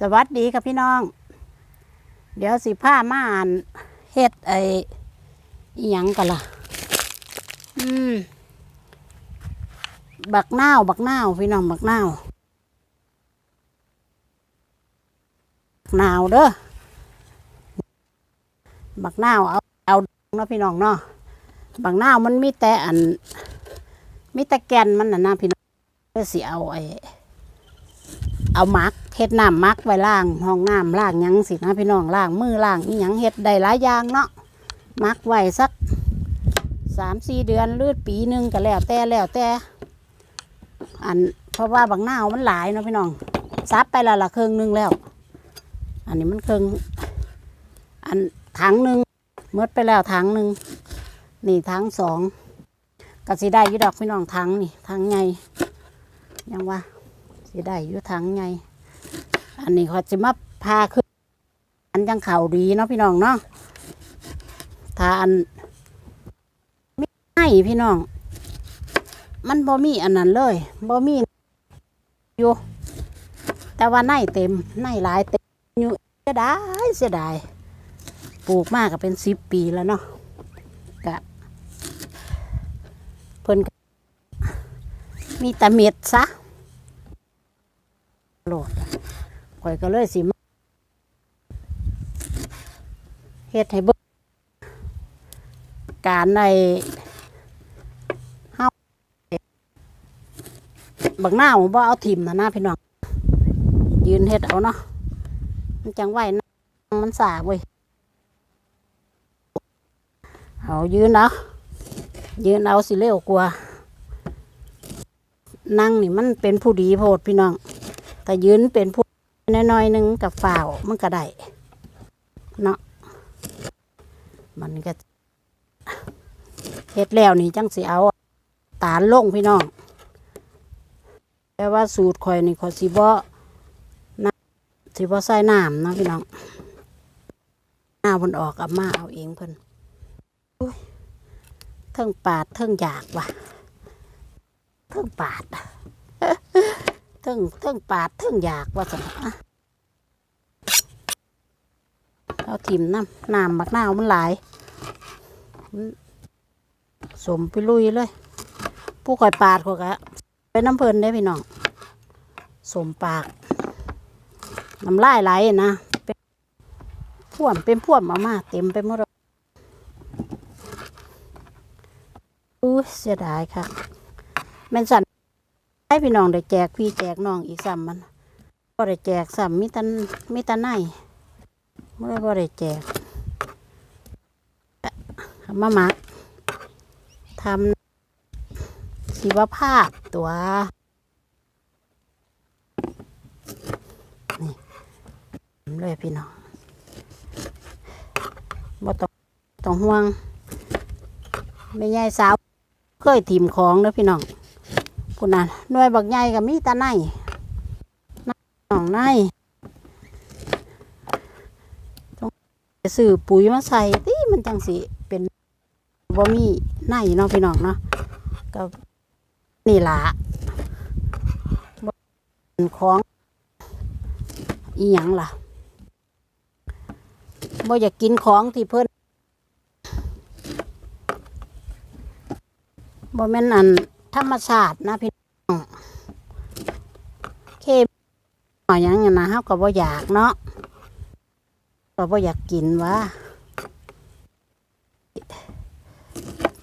สวัสดีค่ะพี่น้อง เดี๋ยวสิผ้ามาอ่านเฮ็ดไอ้ยังกันล่ะ อืม บักนาวบักนาวพี่น้องบักนาวบักนาวเด้อ บักนาวเอาเอาเนาะพี่น้องเนาะ บักนาวมันมีแต่อัน มีแต่แกนมันน่ะนะพี่น้องเพื่อสิเอาไอ้ เอามักเฮ็ดน้ำมักไว้ล้างห้องน้ำล้างยังสินะพี่น้องล้างมือล้างอีหยังเฮ็ดได้หลายอย่างเนาะมักไว้สักสามสี่เดือนหรือปีหนึ่งก็แล้วแต่แล้วแต่อันเพราะว่าบางหน้ามันหลายเนาะพี่น้องซับไปและละเครื่องหนึงแล้ว อันนี้มันเครื่องอันถังหนึ่งเมดไปแล้วถังหนึ่งนี่ถังสองก็สิได้อยุดอกพี่น้องถังนี่ถังใหญ่ยังว่า สิได้อยู่ทางไง อันนี้เขาจะมาพาขึ้น อันยังเข่าดีเนาะพี่น้องเนาะถ้าอันไม่ให้พี่น้อง มันบ่มีอันนั้นเลยบ่มีอยู่ แต่ว่าในเต็มในหลายเต็มอยู่เสียดายเสียดายปลูกมากก็เป็นสิบปีแล้วเนาะกะเพิ่นมีแต่เม็ดซะ โหลดข่อยก็เลยสิเฮ็ดให้เบิ่งการในเฮาบักหน้าวบ่เอาถิ่มนะนะพี่น้อง ยืนเฮ็ดเอาเนาะมันจังไหวนะมันสากเว้ยเอายืนเอาะยืนเอาสิเร็วกว่านั่งนี่มันเป็นผู้ดีโพดพี่น้อง แต่ยืนเป็นผู้น้อยๆหนึงกับฝ่าวมันก็ได้เนาะมันก็เฮ็ดแล้วนี่จังสิเอาตาลลงพี่น้องแต่ว่าสูตรข่อยนี่ขอยสิบ่น้ำสิบ่ใส่น้ำนะพี่น้องหน้าเพิ่นออกกับมาเอาเองเพิ่นเทิงปาดเทิงอยากว่ะเทิงปาด ทิงเทิงปาดเทิงอยากว่าสันะเอาถิ่มน้ำน้ำมักน้าวมันหลายสมไปลุยเลย ผู้คอยปาดเขากะเป็นน้ำเพลินได้พี่น้องสมปากน้ำลายไหลนะเป็นพ่วมเป็นพ่วมเอามาเต็มไปหมดเลยอู้เสียดายค่ะแม่นสัน ให้พี่น้องได้แจกพี่แจกน้องอีกซ้ำมันก็ได้แจกซ้ำมีแตันมีแตันในเมื่อก็ได้แจกมามักทำชีวภาพตัวนี่เลยพี่น้องบ่ต้องต้องห่วงไม่ใหญ่สาวเคยถิ่มของเด้อพี่น้อง พุ่นน่ะหน่วยบักใหญ่ก็มีตาในน้องในต้องไปซื้อปุ๋ยมาใส่ติมันจังสิเป็นบ่มีในเนาะพี่น้องเนาะก็นี่ละของอีหยังล่ะบ่อยากกินของที่เพิ่นบ่แม่นอัน ธรรมชาตินะพี่น้องเคมหน่อยยังนั้นนะเฮาก็บ่อยากเนาะก็บ่อยากกินวะ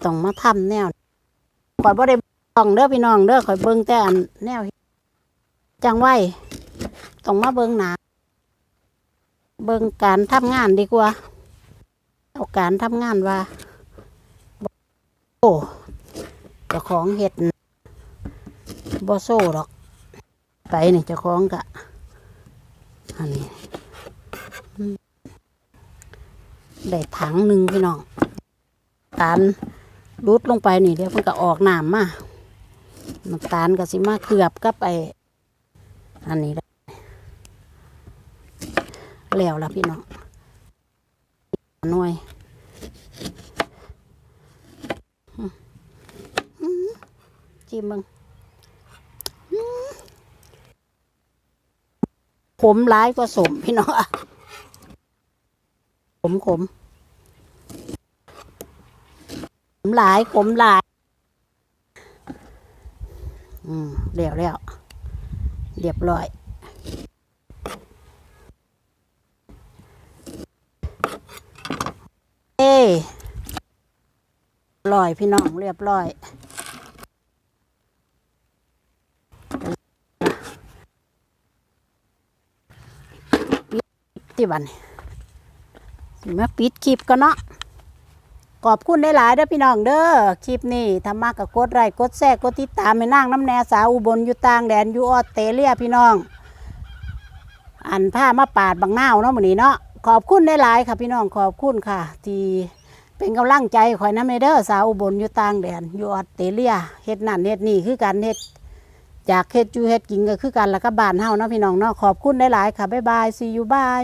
ต้องมาทำแนวข่อยบ่ได้ต้องเด้อพี่น้องเด้อข่อยเบิ่งแต่อันแนวจังไว้ต้องมาเบิ่งหนาเบิ่งการทำงานดีกว่าเอาการทำงานว่าโอ้เจ้า ของเห็ดบ่โซ่ดอก ไปนี่เจ้าของกะอันนี้ได้ถังหนึ่งพี่น้องตาลรุดลงไปนี่เดี๋ยวมันก็ออกน้ำมาน้ำตาลก็สิมาเกือบกับไออันนี้ได้แล้วละพี่น้องหน่วยอืมอืม จิ้มมึงขมร้ายกว่าสมพี่น้องขมขมขมหลายขมหลาย อืมเรียวแล้วเรียบร้อยเอ้ร้อยพี่น้องเรียบร้อย ที่บันนี้สิมาปิดคลิปก็เนาะขอบคุณได้หลายเด้อพี่น้องเด้อคลิปนี้ทำมากกับกดไลค์กดแชร์กดติดตามให้นั่งน้ำแน่สาวอุบลอยู่ต่างแดนอยู่ออสเตรเลียพี่น้อง อันผ้ามาปาดบางหน้าวเนาะมื้อนี้เนาะขอบคุณได้หลายค่ะพี่น้องขอบคุณค่ะ ที่เป็นกำลังใจคอยน้ำในเด้อสาวอุบลอยู่ต่างแดนอยู่ออสเตรเลียเฮ็ดนั่นเฮ็ดนี่คือการเฮ็ดจากเฮ็ดจูเฮ็ดกินก็คือกันแล้วก็บ้านเฮาเนาะพี่น้องเนาะขอบคุณได้หลายค่ะบ๊ายบาย see you bye